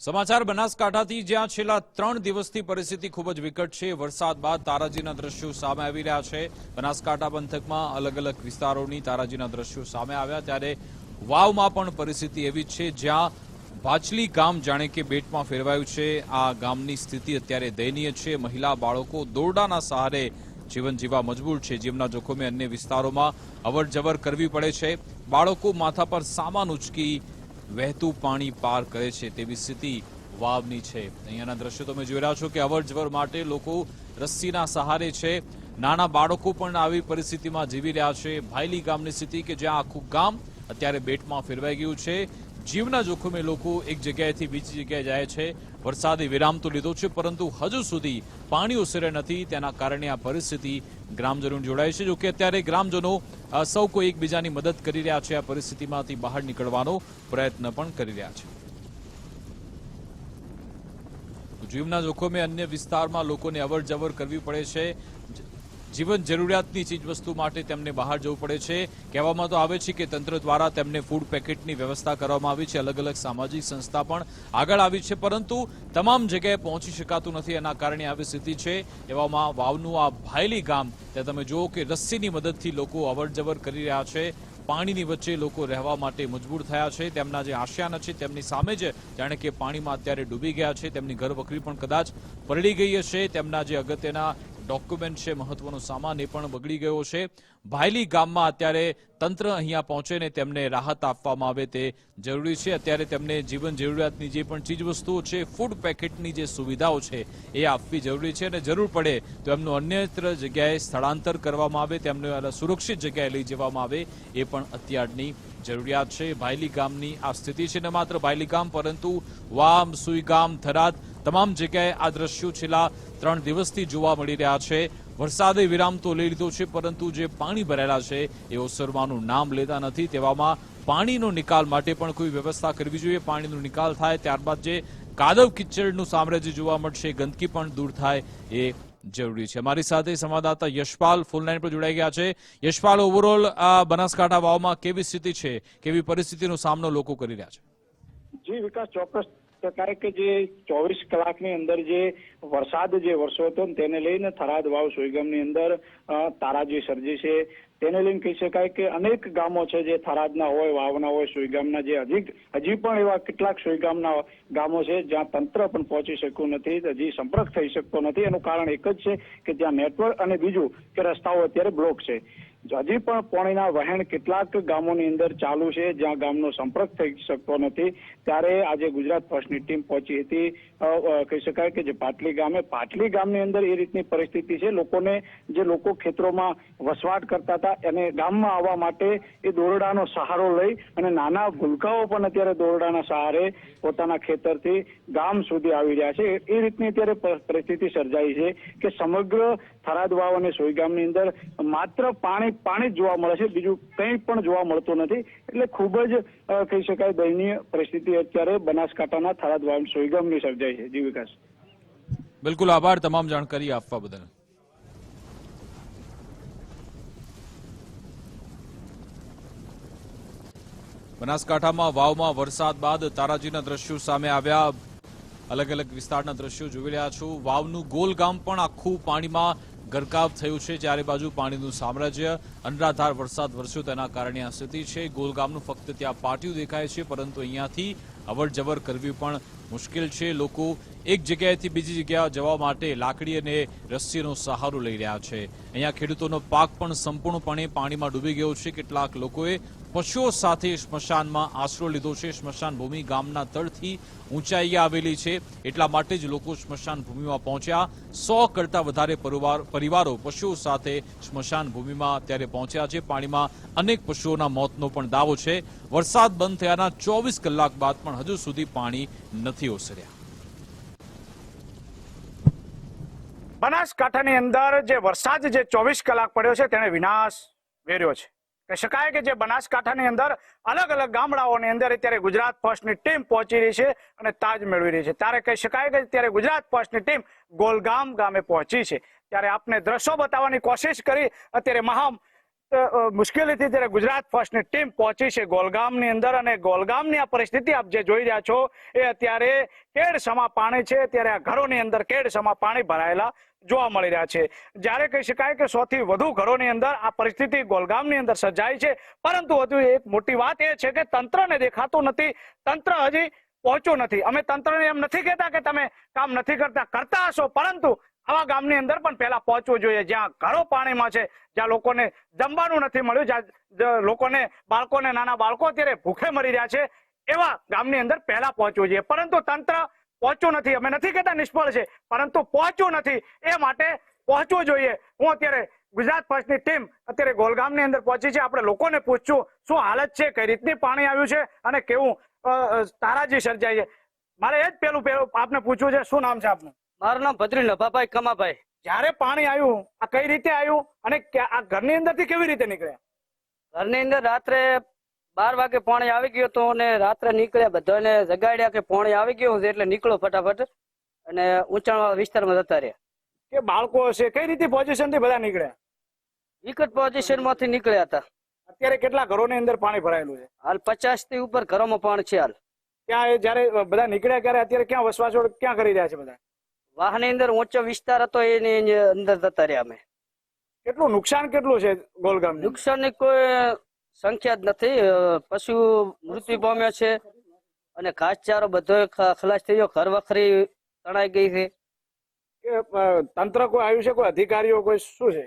સમાચાર બનાસકાંઠાથી, જ્યાં છેલ્લા ત્રણ દિવસથી પરિસ્થિતિ ખૂબ જ વિકટ છે. વરસાદ બાદ તારાજીના દ્રશ્યો સામે આવી રહ્યા છે. બનાસકાંઠા પંથકમાં અલગ અલગ વિસ્તારોની તારાજીના દ્રશ્યો સામે આવ્યા. ત્યારે વાવમાં પણ પરિસ્થિતિ એવી છે, જ્યાં ભાચલી ગામ જાણે કે બેટમાં ફેરવાયું છે. આ ગામની સ્થિતિ અત્યારે દયનીય છે. મહિલા બાળકો દોરડાના સહારે જીવન જીવવા મજબૂર છે. જીવના જોખમે અન્ય વિસ્તારોમાં અવર કરવી પડે છે. બાળકો માથા પર સામાન ઉચકી વહેતું પાણી પાર કરે છે તેવી સ્થિતિ વાવની છે. અહીંયાના દ્રશ્યો તમે જોઈ રહ્યા છો કે અવરજવર માટે લોકો રસ્સીના સહારે છે. નાના બાળકો પણ આવી પરિસ્થિતિમાં જીવી રહ્યા છે. ભાયલી ગામની સ્થિતિ કે જ્યાં આખું ગામ અત્યારે બેટમાં ફેરવાઈ ગયું છે. જીવના જોખમે લોકો એક જગ્યાએથી બીજી જગ્યાએ જાય છે. વરસાદે વિરામ તો લીધો છે, પરંતુ હજુ સુધી પાણી ઓસરે નથી. તેના કારણે આ પરિસ્થિતિ ગ્રામજનો જોડાય છે. જોકે અત્યારે ગ્રામજનો સૌ કોઈ એકબીજાની મદદ કરી રહ્યા છે. આ પરિસ્થિતિમાંથી બહાર નીકળવાનો પ્રયત્ન પણ કરી રહ્યા છે. જીવના જોખમે અન્ય વિસ્તારમાં લોકોને અવર જવર કરવી પડે છે. જીવન જરૂરિયાતની ચીજવસ્તુ માટે તેમને બહાર જવું પડે છે. કહેવામાં તો આવે છે કે તંત્ર દ્વારા તેમને ફૂડ પેકેટની વ્યવસ્થા કરવામાં આવી છે. અલગ અલગ સામાજિક સંસ્થા પણ આગળ આવી છે, પરંતુ તમામ જગ્યાએ પહોંચી શકાતું નથી. એના કારણે આવી સ્થિતિ છે. એવામાં વાવનું આ ભાયલી ગામ, ત્યાં તમે જુઓ કે રસ્સીની મદદથી લોકો અવરજવર કરી રહ્યા છે. પાણીની વચ્ચે લોકો રહેવા માટે મજબૂર થયા છે. તેમના જે આશિયાના છે, તેમની સામે જ જાણે કે પાણીમાં અત્યારે ડૂબી ગયા છે. તેમની ઘર વખરી પણ કદાચ પરડી ગઈ હશે. તેમના જે અગત્યના ડોક્યુમેન્ટ છે, મહત્વનો સામાન એ પણ બગડી ગયો છે. ભાયલી ગામમાં અત્યારે તંત્ર અહીંયા પહોંચે ને તેમને રાહત આપવામાં આવે તે જરૂરી છે. અત્યારે તેમને જીવન જરૂરિયાતની જે પણ ચીજવસ્તુઓ છે ફૂડ પેકેટની જે સુવિધાઓ છે, એ આપવી જરૂરી છે અને જરૂર પડે તો એમનું અન્યત્ર જગ્યાએ સ્થળાંતર કરવામાં આવે, તેમને સુરક્ષિત જગ્યાએ લઈ જવામાં આવે એ પણ અત્યારની જરૂરિયાત છે. ભાયલી ગામની આ સ્થિતિ છે ને માત્ર ભાયલી ગામ, પરંતુ વામ સુઈગામ થરાદ તમામ જગ્યાએ આ દ્રશ્યો છેલ્લા ત્રણ દિવસથી જોવા મળી રહ્યા છે. વરસાદે વિરામ તો લઈ લીધો છે, પરંતુ જે પાણી ભરેલા છે એ ઓસરવાનું નામ લેતા નથી. તેવામાં પાણીનો નિકાલ માટે પણ કોઈ વ્યવસ્થા કરવી જોઈએ. પાણીનો નિકાલ થાય ત્યારબાદ જે કાદવ કિચડનું સામ્રાજ્ય જોવા મળશે, ગંદકી પણ દૂર થાય એ જરૂરી છે. મારી સાથે સંવાદદાતા યશપાલ ફૂલલાઈન પર જોડાઈ ગયા છે. યશપાલ ઓવરઓલ બનાસકાંઠા વાવમાં કેવી સ્થિતિ છે? કેવી પરિસ્થિતિનો સામનો લોકો કરી રહ્યા છે? જી, વિકાસ ચોક્કસ પ્રકારે કે જે ચોવીસ કલાકની અંદર જે વરસાદ જે વરસ્યો હતો તેને લઈને થરાદ વાવ સોયગામની અંદર તારાજી સર્જી છે, તેને લઈને કહી શકાય કે અનેક ગામો છે જે થરાદના હોય, વાવના હોય સોયગામના જે હજી હજી પણ એવા કેટલાક સોયગામના ગામો છે જ્યાં તંત્ર પણ પહોંચી શક્યું નથી, હજી સંપર્ક થઈ શકતો નથી. એનું કારણ એક જ છે કે ત્યાં નેટવર્ક અને બીજું કે રસ્તાઓ અત્યારે બ્લોક છે. હજી પણ પાણીના વહેણ કેટલાક ગામોની અંદર ચાલુ છે, જ્યાં ગામનો સંપર્ક થઈ શકતો નથી. ત્યારે આજે ગુજરાત ફર્સ્ટની ટીમ પહોંચી હતી. કહી શકાય કે જે પાટલી ગામે, પાટલી ગામની અંદર એ રીતની પરિસ્થિતિ છે. લોકોને જે લોકો ખેતરોમાં વસવાટ કરતા હતા અને ગામમાં આવવા માટે એ દોરડાનો સહારો લઈ અને નાના ભૂલકાઓ પણ અત્યારે દોરડાના સહારે પોતાના ખેતરથી ગામ સુધી આવી રહ્યા છે. એ રીતની અત્યારે પરિસ્થિતિ સર્જાઈ છે કે સમગ્ર થરાદ વાવ અને સોયગામની અંદર માત્ર પાણી પાણી જ જોવા મળે છે. બીજું કંઈ પણ જોવા મળતું નથી. એટલે ખૂબ જ કહી શકાય, દયનીય પરિસ્થિતિ અત્યારે બનાસકાંઠાના થરાદ વાવ અને સોયગામની સર્જાઈ છે. જી વિકાસ. બિલકુલ આભાર તમામ જાણકારી આપવા બદલ. બનાસકાંઠામાં વાવમાં વરસાદ બાદ તારાજીના દ્રશ્યો સામે આવ્યા. અલગ અલગ વિસ્તારના દ્રશ્યો જોઈ રહ્યા છો. વાવનું ગોલ ગામ પણ આખું પાણીમાં ગરકાવ થયું છે. ચારે બાજુ પાણીનું સામ્રાજ્ય, અનરાધાર વરસાદ વરસ્યો. તેના કારણે આ સ્થિતિ છે. ગોલ ગામનું ફક્ત ત્યાં પાટિયું દેખાય છે, પરંતુ અહીંયાથી અવર જવર કરવી પણ મુશ્કેલ છે. લોકો એક જગ્યાએથી બીજી જગ્યા જવા માટે લાકડી અને રસ્સીનો સહારો લઈ રહ્યા છે. અહીંયા ખેડૂતોનો પાક પણ સંપૂર્ણપણે પાણીમાં ડૂબી ગયો છે. કેટલાક લોકોએ પશુઓ સાથે સ્મશાનમાં આશરો લીધો છે. સ્મશાન ભૂમિ ગામના તળથી ઊંચાઈએ આવેલી છે. એટલા માટે જ લોકો સ્મશાન ભૂમિમાં પહોંચ્યા. સો કરતા વધારે પરિવાર પશુઓ સાથે સ્મશાન ભૂમિમાં અત્યારે પહોંચ્યા છે. પાણીમાં અનેક પશુઓના મોતનો પણ દાવો છે. વરસાદ બંધ થયાના ચોવીસ કલાક બાદ પણ હજુ સુધી પાણી નથી ઓસર્યા. બનાસકાંઠાની અંદર જે વરસાદ જે ચોવીસ કલાક પડ્યો છે તેને વિનાશ વેર્યો છે. કહી શકાય કે જે બનાસકાંઠાની અંદર અલગ અલગ ગામડાઓની અંદર અત્યારે ગુજરાત ફર્સ્ટની ટીમ પહોંચી રહી છે અને તાજ મેળવી રહી છે. ત્યારે કહી શકાય કે અત્યારે ગુજરાત ફર્સ્ટની ટીમ ગોલગામ ગામે પહોંચી છે. ત્યારે આપને દ્રશ્યો બતાવવાની કોશિશ કરી. અત્યારે મહા અ, મુશ્કેલીથી જ્યારે ગુજરાત ફર્સ્ટની ટીમ પહોંચી છે ગોલગામની અંદર અને ગોલગામની આ પરિસ્થિતિ આપ જે જોઈ રહ્યા છો, એ અત્યારે કેડસમા પાણી છે, ત્યારે આ ઘરોની અંદર કેડસમા પાણી ભરાયેલા જોવા મળી રહ્યા છે. જ્યારે કહી શકાય કે સૌથી વધુ ઘરોની અંદર આ પરિસ્થિતિ ગોલગામની અંદર સર્જાઈ છે, પરંતુ વધુ એક મોટી વાત એ છે કે તંત્રને દેખાતું નથી, તંત્ર હજી પહોંચ્યું નથી. અમે તંત્રને એમ નથી કહેતા કે તમે કામ નથી કરતા કરતા હશો, પરંતુ આવા ગામની અંદર પણ પહેલા પહોંચવું જોઈએ. જ્યાં ઘરો પાણીમાં છે, જ્યાં લોકોને જમવાનું નથી મળ્યું, જ્યાં લોકોને, બાળકોને, નાના બાળકો અત્યારે ભૂખે મરી રહ્યા છે, એવા ગામની અંદર પહેલા પહોંચવું જોઈએ. પરંતુ તંત્ર પહોંચ્યું નથી. અમે નથી કહેતા નિષ્ફળ છે, પરંતુ પહોંચ્યું નથી. એ માટે પહોંચવું જોઈએ. હું અત્યારે ગુજરાત ફર્સ્ટની ટીમ અત્યારે ગોલગામની અંદર પહોંચી છે. આપણે લોકોને પૂછશું, શું હાલત છે, કઈ રીતની પાણી આવ્યું છે અને કેવું તારાજી સર્જાય છે. મારે એ જ પેલું પેલું આપને પૂછવું છે. શું નામ છે આપનું? મારું નામ ભદ્રી નભાભાઈ કમાભાઈ જ્યારે પાણી આવ્યું આ કઈ રીતે આવ્યું અને આ ઘરની અંદરથી કેવી રીતે નીકળ્યા? ઘરની અંદર રાત્રે બાર વાગે પાણી આવી ગયું હતું અને રાત્રે નીકળ્યા બધાને જગાડ્યા કે પાણી આવી ગયું એટલે નીકળો ફટાફટ અને ઊંચાણ વિસ્તારમાં જતા રહ્યા. કે બાળકો છે કઈ રીતે પોઝિશનથી બધા નીકળ્યા? જ પોઝિશનમાંથી નીકળ્યા હતા. અત્યારે કેટલા ઘરોની અંદર પાણી ભરાયેલું છે? હાલ પચાસથી ઉપર ઘરોમાં પાણી છે હાલ. ત્યાં જયારે બધા નીકળ્યા ત્યારે અત્યારે ક્યાં વસવાસો ક્યાં કરી રહ્યા છે બધા? વાહની અંદર ઊંચો વિસ્તાર હતો એની અંદર જતા રહ્યા અમે. કેટલું નુકસાન કેટલું છે ગોલગામ નુકસાનની કોઈ સંખ્યા જ નથી. પશુ મૃત્યુ પામ્યો છે અને ઘાસચારો બધો ખલાસ થઈ ગયો ઘર વખરી તણાઈ ગઈ છે. તંત્ર કોઈ આવ્યું છે? કોઈ અધિકારીઓ કોઈ શું છે?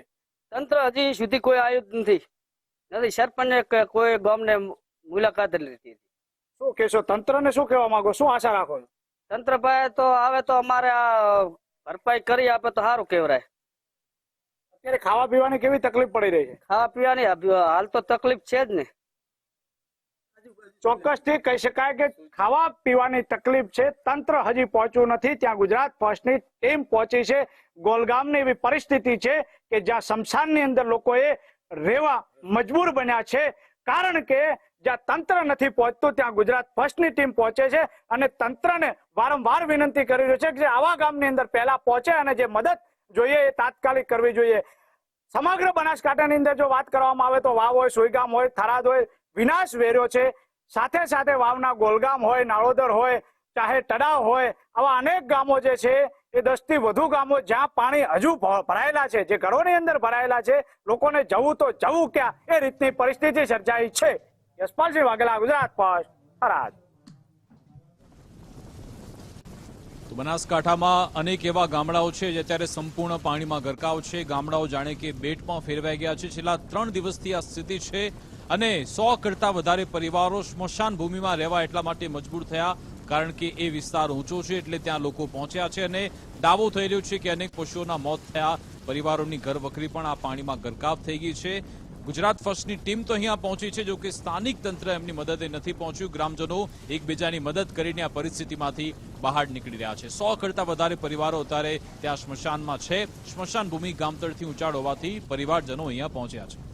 તંત્ર હજી સુધી કોઈ આવ્યું જ નથી. નથી સરપંચે કોઈ ગામને મુલાકાત લીધી. શું કહેશો? તંત્રને શું કહેવા માંગો? શું આશા રાખો છો? તંત્ર પાસે તો આવે તો અમારે ભરપાઈ કરી આપે તો સારું કેવરાય અત્યારે ખાવા પીવાની કેવી તકલીફ પડી રહી છે? ખાવા પીવાની હાલ તો તકલીફ છે જ ને. ચોક્કસથી કહી શકાય કે ખાવા પીવાની તકલીફ છે તંત્ર હજી પહોંચ્યું નથી. ત્યાં ગુજરાત ફર્સ્ટની ટીમ પહોંચી છે. ગોલગામની એવી પરિસ્થિતિ છે કે જ્યાં શમશાનની અંદર લોકોએ રહેવા મજબૂર બન્યા છે. કારણ કે જ્યાં તંત્ર નથી પહોંચતું, ત્યાં ગુજરાત ફર્સ્ટની ટીમ પહોંચે છે અને તંત્રને વારંવાર વિનંતી કરી રહ્યું છે કે આવા ગામની અંદર પહેલા પહોંચે અને જે મદદ જોઈએ એ તાત્કાલિક કરવી જોઈએ. સમગ્ર બનાસકાંઠાની અંદર જો વાત કરવામાં આવે તો વાવ હોય સુઈગામ હોય, થરાદ હોય, વિનાશ વેર્યો છે. સાથે સાથે વાવના ગોલગામ હોય, નાળોદર હોય, ચાહે તળાવ હોય, આવા અનેક ગામો જે છે એ દસથી વધુ ગામો જ્યાં પાણી હજુ ભરાયેલા છે, જે ઘરોની અંદર ભરાયેલા છે, લોકોને જવું તો જવું ક્યાં? એ રીતની પરિસ્થિતિ સર્જાઈ છે. યશપાલસિંહ વાઘેલા, ગુજરાત ફર્સ્ટ બનાસકાંઠામાં અનેક એવા ગામડાઓ છે જે અત્યારે સંપૂર્ણ પાણીમાં ગરકાવ છે. ગામડાઓ જાણે કે બેટમાં ફેરવાઈ ગયા છે. છેલ્લા ત્રણ દિવસથી આ સ્થિતિ છે અને સો કરતા વધારે પરિવારો સ્મશાન ભૂમિમાં રહેવા એટલા માટે મજબૂર થયા. કારણ કે એ વિસ્તાર ઊંચો છે એટલે ત્યાં લોકો પહોંચ્યા છે અને દાવો થઈ રહ્યો છે કે અનેક પશુઓના મોત થયા. પરિવારોની ઘર વખરી પણ આ પાણીમાં ગરકાવ થઈ ગઈ છે. ગુજરાત ફર્સ્ટની ટીમ તો અહીંયા પહોંચી છે જો કે સ્થાનિક તંત્ર એમની મદદે નથી પહોંચ્યું. ગ્રામજનો એકબીજાની મદદ કરીને આ પરિસ્થિતિમાંથી બહાર નીકળી રહ્યા છે. સો કરતા વધારે પરિવારો અત્યારે ત્યાં સ્મશાનમાં છે. સ્મશાન ભૂમિ ગામતળથી ઉંચાડ હોવાથી પરિવારજનો અહીંયા પહોંચ્યા છે.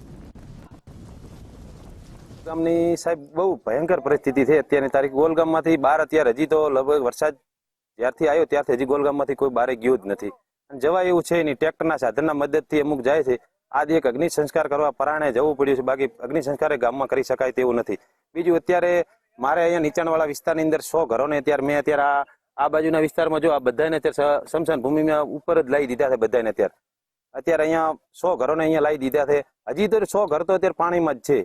ગામની સાહેબ બહુ ભયંકર પરિસ્થિતિ છે. અત્યારની તારીખ ગોલગામમાંથી બહાર અત્યારે હજી તો લગભગ વરસાદ જ્યારથી આવ્યો ત્યારથી હજી ગોલગામમાંથી કોઈ બહાર ગયું જ નથી. અને જવા એવું છે નહીં ટ્રેક્ટરના સાધનના મદદથી અમુક જાય છે. આજે એક અગ્નિ સંસ્કાર કરવા પરાણે જવું પડ્યું છે. બાકી અગ્નિ સંસ્કાર ગામમાં કરી શકાય તેવું નથી. બીજું અત્યારે મારે અહીંયા નીચાણવાળા વિસ્તારની અંદર સો ઘરોને અત્યારે મેં અત્યારે આ આ બાજુના વિસ્તારમાં જો આ બધાને અત્યારે સમશાન ભૂમિમાં ઉપર જ લાવી દીધા છે બધાને અત્યારે. અત્યારે અહીંયા સો ઘરોને અહીંયા લાવી દીધા છે. હજી તો સો ઘર તો અત્યારે પાણીમાં જ છે.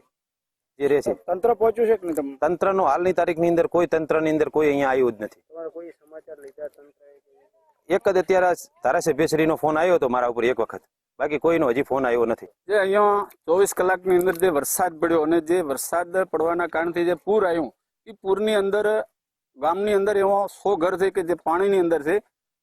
જે રહે છે. તંત્ર પહોંચ્યું છે કે નહીં તમને? તંત્રનો હાલની તારીખની અંદર કોઈ તંત્રની અંદર કોઈ અહીંયા આવ્યું જ નથી. કોઈ સમાચાર લીધા તંત્ર એક જ અત્યારે ધારાસભ્યશ્રીનો ફોન આવ્યો હતો મારા ઉપર એક વખત. બાકી કોઈનો હજી ફોન આવ્યો નથી. જે અહીંયા ચોવીસ કલાકની અંદર જે વરસાદ પડ્યો અને જે વરસાદ પડવાના કારણથી જે પૂર આવ્યું એ પૂરની અંદર ગામની અંદર એવો સો ઘર છે કે જે પાણીની અંદર છે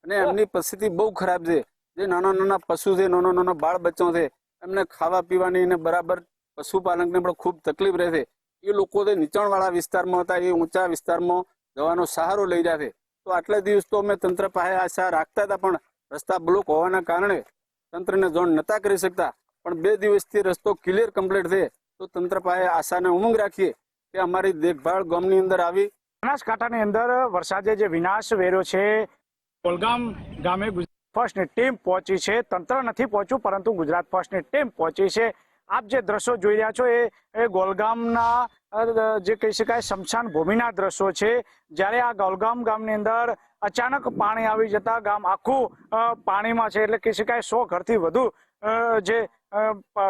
અને એમની પરિસ્થિતિ બહુ ખરાબ છે. જે નાના નાના પશુ છે નાના નાના બાળ બચ્ચો છે એમને ખાવા પીવાની ને બરાબર પશુપાલકને પણ ખૂબ તકલીફ રહે છે એ લોકો તે નીચાણવાળા વિસ્તારમાં હતા, એ ઊંચા વિસ્તારમાં જવાનો સહારો લઈ છે તો આટલા દિવસ તો અમે તંત્ર પાસે આશા રાખતા હતા, પણ રસ્તા બ્લોક હોવાના કારણે તંત્રને જોણ નતા કરી શકતા. પણ બે દિવસથી રસ્તો ક્લિયર કમ્પ્લીટ થયે તો તંત્ર પાસે આશાને ઉમંગ રાખીએ કે અમારી દેખભાળ ગામની અંદર આવી. બનાસકાંઠાની અંદર વરસાદે જે વિનાશ વેર્યો છે, કોલગામ ગામે ફર્સ્ટની ટીમ પહોંચી છે. તંત્ર નથી પહોંચ્યું, પરંતુ ગુજરાત ફર્સ્ટની ટીમ પહોંચી છે. આપ જે દ્રશ્યો જોઈ રહ્યા છો એ ગોલગામના જે કહી શકાય શમશાન ભૂમિના દ્રશ્યો છે. જ્યારે આ ગોલગામ ગામની અંદર અચાનક પાણી આવી જતા ગામ આખું પાણીમાં છે એટલે કહી શકાય સો ઘરથી વધુ જે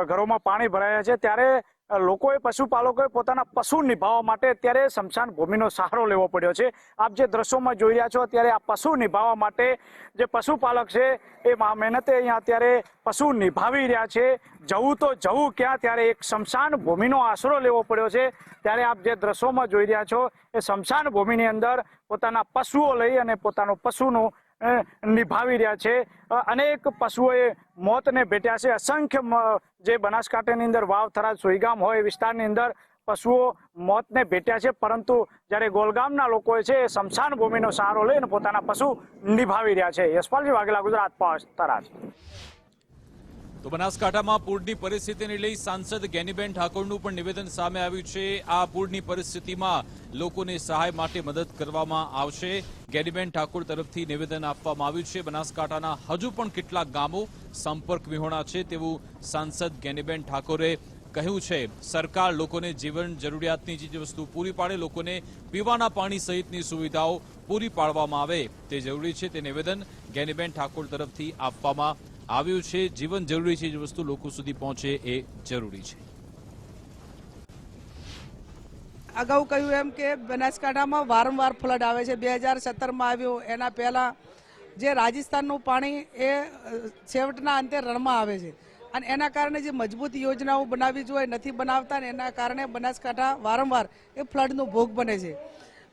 ઘરોમાં પાણી ભરાયા છે. ત્યારે લોકોએ, પશુપાલકોએ પોતાના પશુ નિભાવવા માટે અત્યારે શમશાન ભૂમિનો સહારો લેવો પડ્યો છે. આપ જે દ્રશ્યોમાં જોઈ રહ્યા છો, અત્યારે આ પશુ નિભાવવા માટે જે પશુપાલક છે, એ મહેનતે અહીંયા અત્યારે પશુ નિભાવી રહ્યા છે. જવું તો જવું ક્યાં, ત્યારે એક શમશાન ભૂમિનો આશરો લેવો પડ્યો છે. ત્યારે આપ જે દ્રશ્યોમાં જોઈ રહ્યા છો, એ શમશાન ભૂમિની અંદર પોતાના પશુઓ લઈ અને પોતાનું પશુનું નિભાવી રહ્યા છે. અનેક પશુઓએ મોતને ભેટ્યા છે. અસંખ્ય જે બનાસકાંઠાની અંદર વાવ, થરાદ, સોઈગામ હોય વિસ્તારની અંદર પશુઓ મોતને ભેટ્યા છે. પરંતુ જ્યારે ગોલગામના લોકોએ છે એ શમશાન ભૂમિનો સહારો લઈને પોતાના પશુ નિભાવી રહ્યા છે. યશપાલજી વાઘેલા, ગુજરાત, પાસ, થરાદ. તો બનાસકાંઠામાં પૂરની પરિસ્થિતિને લઈ સાંસદ ગેનીબેન ઠાકોરનું પણ નિવેદન સામે આવ્યું છે. આ પૂરની પરિસ્થિતિમાં લોકોને સહાય માટે મદદ કરવામાં આવશે. ગેનીબેન ઠાકોર તરફથી નિવેદન આપવામાં આવ્યું છે. બનાસકાંઠાના હજુ પણ કેટલાક ગામો સંપર્ક વિહોણા છે તેવું સાંસદ ગેનીબેન ઠાકોરે કહ્યું છે. સરકાર લોકોને જીવન જરૂરિયાતની ચીજવસ્તુ પૂરી પાડે, લોકોને પીવાના પાણી સહિતની સુવિધાઓ પૂરી પાડવામાં આવે તે જરૂરી છે. તે નિવેદન ગેનીબેન ઠાકોર તરફથી આપવામાં આવ્યું છે, જીવન જરૂરી છે, જે વસ્તુ લોકો સુધી પહોંચે એ જરૂરી છે. અગાઉ કહ્યું એમ કે બનાસકાંઠામાં વારંવાર ફ્લડ આવે છે. બે હજાર સત્તરમાં આવ્યો, એના પહેલાં જે રાજસ્થાનનું પાણી એ છેવટના અંતે રણમાં આવે છે. અને એના કારણે જે મજબૂત યોજનાઓ બનાવવી જોઈએ, નથી બનાવતા, ને એના કારણે બનાસકાંઠા વારંવાર એ ફ્લડનો ભોગ બને છે.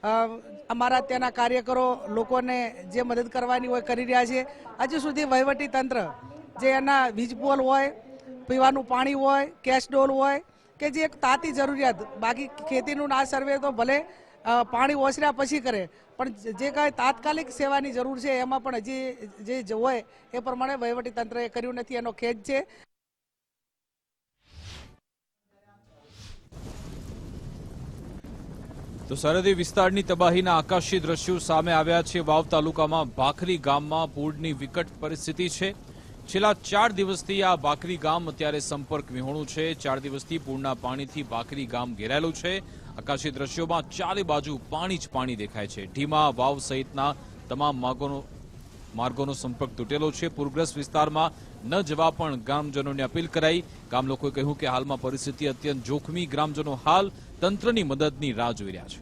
અમારા ત્યાંના કાર્યકરો લોકોને જે મદદ કરવાની હોય કરી રહ્યા છે. હજુ સુધી વહીવટી તંત્ર જે એના વીજ પોલ હોય, પીવાનું પાણી હોય કેશ ડોલ હોય કે જે એક તાતી જરૂરિયાત, બાકી ખેતીનું ના સર્વે તો ભલે પાણી ઓસર્યા પછી કરે, પણ જે કાંઈ તાત્કાલિક સેવાની જરૂર છે એમાં પણ હજી જે હોય એ પ્રમાણે વહીવટી તંત્રએ કર્યું નથી. એનો ખેદ છે. તો સરહદી વિસ્તારની તબાહીના આકાશી દ્રશ્યો સામે આવ્યા છે. વાવ તાલુકામાં ભાખરી ગામમાં પૂરની વિકટ પરિસ્થિતિ છે. છેલ્લા ચાર દિવસથી આ ભાખરી ગામ અત્યારે સંપર્ક વિહોણું છે. ચાર દિવસથી પૂરના પાણીથી ભાખરી ગામ ઘેરાયેલું છે. આકાશી દ્રશ્યોમાં ચારે બાજુ પાણી જ પાણી દેખાય છે. ઢીમા વાવ સહિતના તમામ માર્ગોનો માર્ગોનો સંપર્ક તૂટેલો છે. પૂરગ્રસ્ત વિસ્તારમાં ન જવા પણ ગ્રામજનોને અપીલ કરાઈ. ગામ લોકોએ કહ્યું કે હાલમાં પરિસ્થિતિ અત્યંત જોખમી. ગ્રામજનો હાલ તંત્રની મદદની રાહ જોઈ રહ્યા છે.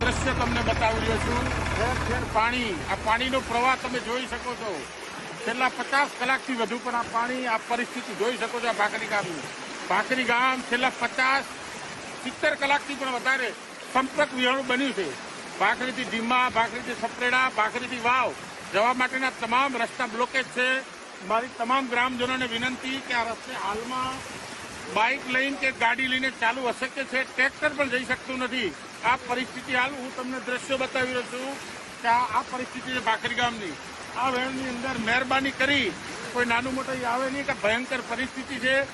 દ્રશ્ય તમને બતાવી રહ્યો છું. ઠેર ઠેર પાણી. આ પાણીનો પ્રવાહ તમે જોઈ શકો છો. છેલ્લા પચાસ કલાકથી વધુ પણ આ પાણી, આ પરિસ્થિતિ જોઈ શકો છો આ ભાખરી ગામની. ભાખરી ગામ છેલ્લા પચાસ સિત્તેર કલાકથી પણ વધારે સંપર્ક વિહોણું બન્યું છે. ભાખરીથી ધીમા, ભાખરીથી સપરેડા, ભાખરીથી વાવ. જવા માટેના તમામ રસ્તા બ્લોકેજ છે. મારી તમામ ગ્રામજનોને વિનંતી કે આ રસ્તે હાલમાં બાઇક લઈને કે ગાડી લઈને ચાલુ અશક્ય છે. ટ્રેક્ટર પણ જઈ શકતું નથી. આ પરિસ્થિતિ હાલ હું તમને દ્રશ્યો બતાવી રહ્યો છું કે આ પરિસ્થિતિ છે ભાખરી ગામની. આ વેણની અંદર મહેરબાની કરી. કોઈ નાનું મોટું આવે નહીં કે ભયંકર પરિસ્થિતિ છે.